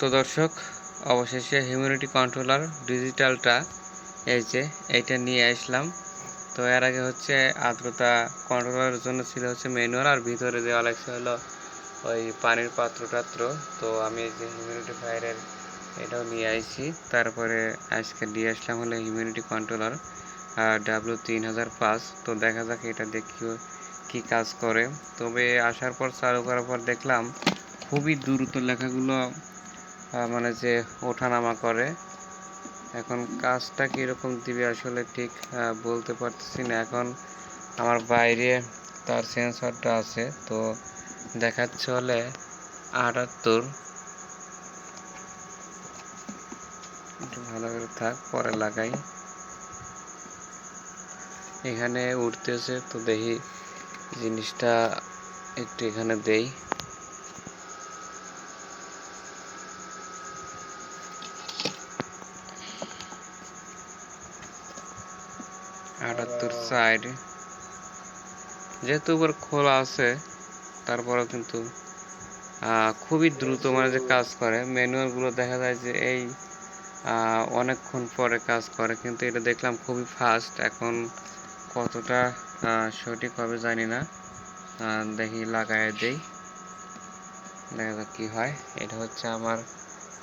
তো দর্শক, অবশেষে হিউম্যানিটি কন্ট্রোলার ডিজিটালটা এই যে এইটা নিয়ে আসলাম। তো এর আগে হচ্ছে আর্দ্রতা কন্ট্রোলারের জন্য ছিল হচ্ছে ম্যানুয়াল আর ভিতরে দেওয়া লাগছে হলো ওই পানির পাত্র টাত্র তো আমি এই যে হিউম্যানিটি ফায়ারের এটাও নিয়ে আইছি। তারপরে আজকে দিয়ে আসলাম হলো হিউম্যানিটি কন্ট্রোলার ডাব্লিউ তিন হাজার পাঁচ তো দেখা যাক এটা দেখি কি কাজ করে। তবে আসার পর চালু করার পর দেখলাম খুবই দ্রুত লেখাগুলো মানে যে ওঠানামা করে। এখন কাজটা কীরকম দিবে আসলে ঠিক বলতে পারতেছি না। এখন আমার বাইরে তার সেন্সরটা আছে, তো দেখাচ্ছে হলে আটাত্তর। একটু ভালো করে থাক, পরে লাগাই। এখানে উঠতেছে, তো দেখি জিনিসটা একটু এখানে দেই। আটাত্তর সাইড যেহেতু উপর খোলা আছে, তারপরেও কিন্তু খুবই দ্রুত মানে যে কাজ করে। ম্যানুয়ালগুলো দেখা যায় যে এই অনেকক্ষণ পরে কাজ করে, কিন্তু এটা দেখলাম খুবই ফাস্ট এখন কতটা সঠিক হবে জানি না। দেখি লাগায় দেই। দেখা যাক কি হয়। এটা হচ্ছে আমার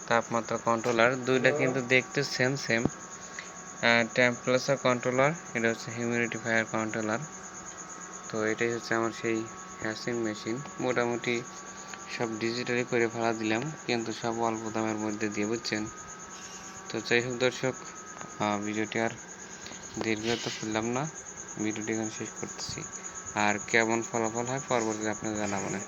তাপমাত্রা কন্ট্রোলার দুইটা কিন্তু দেখতে সেম সেম টেম্পারেচার কন্ট্রোলার এটা হচ্ছে হিউমিডিটি ফায়ার কন্ট্রোলার তো এটাই হচ্ছে আমার সেই হ্যাসিং মেশিন মোটামুটি সব ডিজিটালি করে ভাড়া দিলাম, কিন্তু সব অল্প দামের মধ্যে দিয়ে, বুঝছেন? তো যাই হোক দর্শক ভিডিওটি আর দীর্ঘ তো করলাম না। ভিডিওটি এখানে শেষ করতেছি। আর কেমন ফলাফল হয় পরবর্তীতে আপনাকে জানাব না